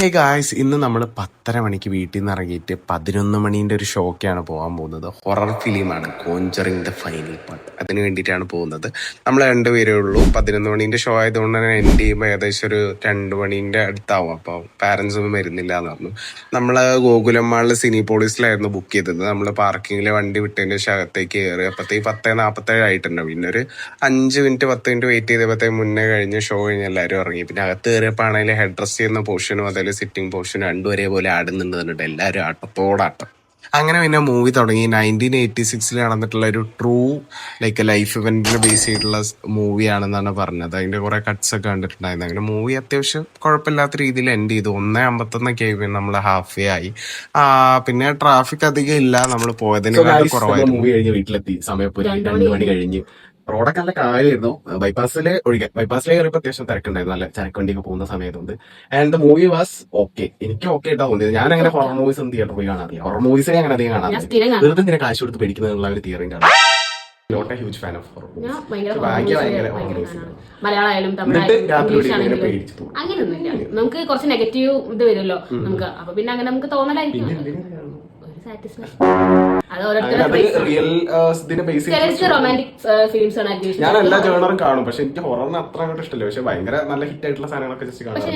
ഹേ guys ഇന്ന് നമ്മൾ പത്തര മണിക്ക് വീട്ടിൽ നിന്ന് ഇറങ്ങിയിട്ട് പതിനൊന്ന് മണീന്റെ ഒരു ഷോക്കാണ് പോകാൻ പോകുന്നത്. ഹൊറർ ഫിലിമാണ് കോഞ്ചറിങ് ദ ഫൈനൽ പാർട്ട് അതിന് വേണ്ടിയിട്ടാണ് പോകുന്നത്. നമ്മൾ രണ്ടുപേരേ ഉള്ളൂ. പതിനൊന്ന് മണീന്റെ ഷോ ആയതുകൊണ്ട് തന്നെ എൻഡ് ചെയ്യുമ്പോൾ ഏകദേശം ഒരു രണ്ട് മണീന്റെ അടുത്താവും. അപ്പോൾ പാരൻസ് ഒന്നും വരുന്നില്ല എന്ന് പറഞ്ഞു. നമ്മൾ ഗോകുലം സിനി പോളീസിലായിരുന്നു ബുക്ക് ചെയ്തത്. നമ്മൾ പാർക്കിങ്ങിൽ വണ്ടി വിട്ടതിന്റെ ശകത്തേക്ക് കയറി അപ്പോഴത്തേക്ക് പത്തേ നാൽപ്പത്തേഴ് ആയിട്ടുണ്ട്. പിന്നെ ഒരു അഞ്ച് മിനിറ്റ് പത്ത് മിനിറ്റ് വെയിറ്റ് ചെയ്തപ്പോഴത്തേക്ക് മുന്നേ കഴിഞ്ഞ് ഷോ കഴിഞ്ഞ് എല്ലാവരും ഇറങ്ങി. പിന്നെ അകത്ത് കയറിയപ്പോൾ ആണെങ്കിൽ ഹെഡ് ഡ്രസ് ചെയ്യുന്ന പോർഷനും അതേപോലെ സിറ്റിംഗ് പോർഷൻ രണ്ടും ഒരേപോലെ ആടുന്നുണ്ട് പറഞ്ഞിട്ട് എല്ലാവരും ആട്ടത്തോടാട്ടം അങ്ങനെ പിന്നെ മൂവി തുടങ്ങി. നയന്റീൻ എയ്റ്റി സിക്സിൽ നടന്നിട്ടുള്ള ഒരു ട്രൂ ലൈക്ക് ലൈഫ് ഇവന്റിൽ ബേസ് ചെയ്തിട്ടുള്ള മൂവിയാണെന്നാണ് പറഞ്ഞത്. അതിന്റെ കുറെ കട്ട്സ് ഒക്കെ കണ്ടിട്ടുണ്ടായിരുന്നു. അങ്ങനെ മൂവി അത്യാവശ്യം കുഴപ്പമില്ലാത്ത രീതിയിൽ എൻഡ് ചെയ്തു. ഒന്നേ അമ്പത്തൊന്നൊക്കെ ആയി നമ്മൾ ഹാഫ് വേ ആയി. ആ പിന്നെ ട്രാഫിക് അധികം ഇല്ല. നമ്മൾ പോയതിനേക്കാൾ കുറവായിരുന്നു. മൂവി കഴിഞ്ഞ് വീട്ടിലെത്തി. സമയം രണ്ട് മണി കഴിഞ്ഞ്. റോഡൊക്കെ നല്ല കാര്യമായിരുന്നു ബൈപ്പാസിൽ ഒഴികെ ബൈപ്പാസിലെ കയറിയപ്പോൾ അത്യാവശ്യം തിരക്കുണ്ടായിരുന്നു. നല്ല ചരക്കുവണ്ടിയൊക്കെ പോകുന്ന സമയത്തുണ്ട്. And the movie was okay എനിക്ക് ഓക്കെ ആയിട്ടാ തോന്നിയത്. ഞാൻ അങ്ങനെ ഹൊറർ മൂവീസ് ഒന്നും തിയേറ്റർ പോയി കാണാറില്ല. ഹൊറർ മൂവീസിനെ അങ്ങനെ അധികം കാണാറില്ല. വെറുതെ ഇങ്ങനെ കാശ് കൊടുത്ത് പേടിക്കുന്നതിനുള്ള ഒരു തിയറി ആണ് not a huge fan of horror movies ഭയങ്കര. മലയാളമായാലും തമിഴായാലും. അങ്ങനെയൊന്നുമില്ല. നമുക്ക് കുറച്ച് നെഗറ്റീവ് ഇത് വരുമല്ലോ. നമുക്ക് അപ്പൊ പിന്നെ അങ്ങനെ നമുക്ക് തോന്നലായിരിക്കും. ഞാൻ എല്ലാ ജേണറും കാണും പക്ഷെ എനിക്ക് ഹൊററിന് അത്ര അങ്ങോട്ട് ഇഷ്ടമില്ല പക്ഷെ ഭയങ്കര നല്ല ഹിറ്റ് ആയിട്ടുള്ള സാധനങ്ങളൊക്കെ ജസ്റ്റ് കാണും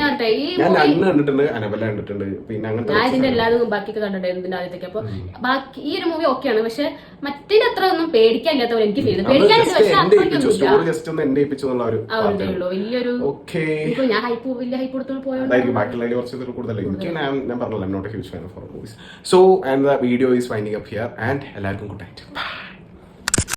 ഞാൻ നണ്ണ് കണ്ടിട്ടുണ്ട് അനബല കണ്ടിട്ടുണ്ട് പിന്നെ അങ്ങനത്തെ ഞാൻ ഇതിന്റെ എല്ലാതും ബാക്കിയൊക്കെ കണ്ടിട്ടുണ്ടായിരുന്നു ആദ്യത്തേക്ക് അപ്പൊ ബാക്കി ഈ ഒരു മൂവി ഓക്കെയാണ് പക്ഷെ മറ്റേ അത്ര ഒന്നും പോലെ എനിക്ക് ഫീൽ ഇപ്പൊ ഞാൻ ഹൈപ്പ് വലിയ ഹൈപ്പ് കൊടുത്തോണ്ട് പോയോ ബാക്കിയുള്ള കുറച്ച് എനിക്ക് ഞാൻ പറഞ്ഞല്ലോ not huge fan of movies so and video is winding up here and എല്ലാവർക്കും ഗുഡ് നൈറ്റ്